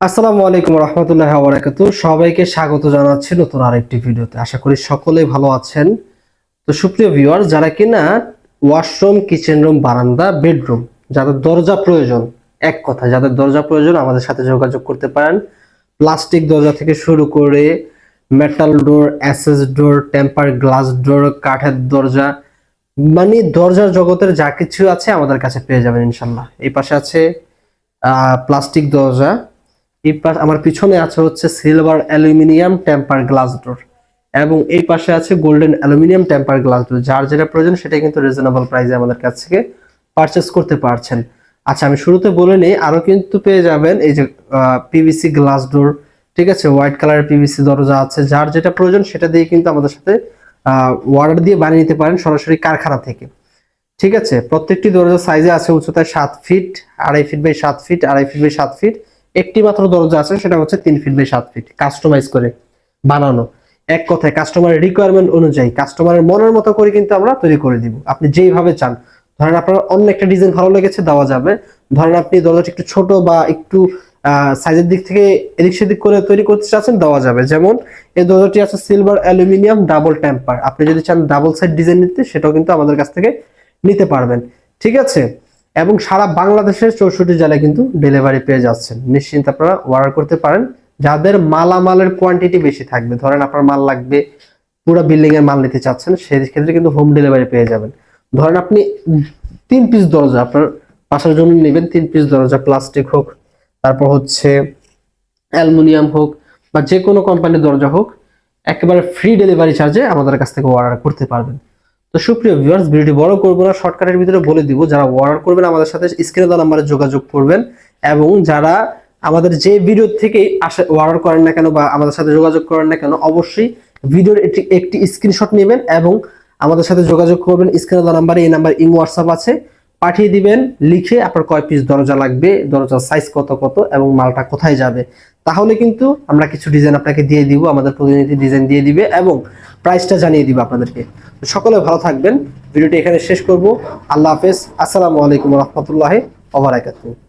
আসসালামু আলাইকুম রহমতুল্লাহ বারাকাতু। সবাইকে স্বাগত জানাচ্ছি নতুন আরেকটি ভিডিওতে। আশা করি সকলেই ভালো আছেন। তো সুপ্রিয় ভিউয়ার যারা কিনা ওয়াশরুম কিচেন রুম বারান্দা বেডরুম যাদের দরজা প্রয়োজন, এক কথা, যাদের দরজা প্রয়োজন, আমাদের সাথে যোগাযোগ করতে পারেন। প্লাস্টিক দরজা থেকে শুরু করে metal door access door temper glass door কাঠের দরজা মানে দরজার জগতের যা কিছু আছে আমাদের কাছে পেয়ে যাবেন ইনশাল্লাহ। এই পাশে আছে প্লাস্টিক দরজা। এই পাশ আমার পিছনে আছে হচ্ছে silver aluminium temper glass door এবং এই পাশে আছে golden aluminium temper glass door যার যেটা প্রয়োজন সেটা কিন্তু রিজনেবল প্রাইসে আমাদের কাছ থেকে পারচেস করতে পারছেন। আচ্ছা আমি শুরুতে বলে নেই আরও কিন্তু পেয়ে যাবেন এই যে পিভিসি গ্লাস ডোর ঠিক আছে? হোয়াইট কালারের পিভিসি দরজা আছে, যার যেটা প্রয়োজন সেটা দিয়ে কিন্তু আমাদের সাথে অর্ডার দিয়ে বানিয়ে নিতে পারেন সরাসরি কারখানা থেকে। ঠিক আছে? প্রত্যেকটি দরজা সাইজে আছে উচ্চতায় সাত ফিট আড়াই ফিট বাই সাত ফিট আড়াই ফিট বাই সাত ফিট একটি মাত্র দরজা আছে, সেটা হচ্ছে তিন ফিট বাই সাত ফিট কাস্টমাইজ করে বানানো। এক কথায় কাস্টমারের রিকোয়ারমেন্ট অনুযায়ী কাস্টমারের মনের মতো করে কিন্তু আমরা তৈরি করে দিব। আপনি যেইভাবে চান। ধরেন আপনার অন্য একটা ডিজাইন ভালো লেগেছে, দেওয়া যাবে। ধরেন আপনি দরজাটা একটু ছোট বা একটু সাইজের দিক থেকে এদিক সেদিক করে তৈরি করতে চাচ্ছেন, দেওয়া যাবে। যেমন এই দরজাটি আছে সিলভার অ্যালুমিনিয়াম ডাবল টেম্পার আপনি যদি চান ডাবল সাইড ডিজাইন নিতে, সেটাও কিন্তু আমাদের কাছ থেকে নিতে পারবেন। ঠিক আছে? এবং সারা বাংলাদেশের চৌষট্টি জেলায় কিন্তু ডেলিভারি পেয়ে যাচ্ছেন। নিশ্চিন্ত আপনারা অর্ডার করতে পারেন। যাদের মালামালের কোয়ান্টিটি বেশি থাকবে, ধরেন আপনার মাল লাগবে, পুরো বিল্ডিং এর মাল নিতে চাচ্ছেন সেই ক্ষেত্রে কিন্তু হোম ডেলিভারি পেয়ে যাবেন। ধরেন আপনি তিন পিস দরজা, আপনার বাসার জন্য নেবেন তিন পিস দরজা প্লাস্টিক হোক, তারপর হচ্ছে অ্যালুমিনিয়াম হোক বা যে কোনো কোম্পানির দরজা হোক, একেবারে ফ্রি ডেলিভারি চার্জে আমাদের কাছ থেকে অর্ডার করতে পারবেন। তো সুপ্রিয় ভিউয়ার্স ভিডিওটি বড় করব না শর্টকাটের ভিতরে বলে দিব, যারা অর্ডার করবেন, আমাদের সাথে স্ক্রিনে দেওয়া নাম্বারে যোগাযোগ করবেন, এবং যারা আমাদের যে ভিডিও থেকে আসে অর্ডার করেন না কেন বা আমাদের সাথে যোগাযোগ করেন না কেন, অবশ্যই ভিডিওর একটি একটি স্ক্রিনশট নেবেন, এবং আমাদের সাথে যোগাযোগ করবেন স্ক্রিনে দেওয়া নাম্বারে এই নাম্বার ইমো হোয়াটসঅ্যাপ আছে, পাঠিয়ে দিবেন, লিখে আপনার কয় পিস দরজা লাগবে দরজার সাইজ কত কত, এবং মালটা কোথায় যাবে। তাহলে কিন্তু আমরা কিছু ডিজাইন আপনাকে দিয়ে দিব, আমাদের প্রতিনিধি ডিজাইন দিয়ে দিবে, এবং প্রাইসটা জানিয়ে দিব আপনাদেরকে। সকলে ভালো থাকবেন। ভিডিওটি এখানে শেষ করব। আল্লাহ হাফেজ। আসসালামু আলাইকুম রহমতুল্লাহ ওবরাকাতুহ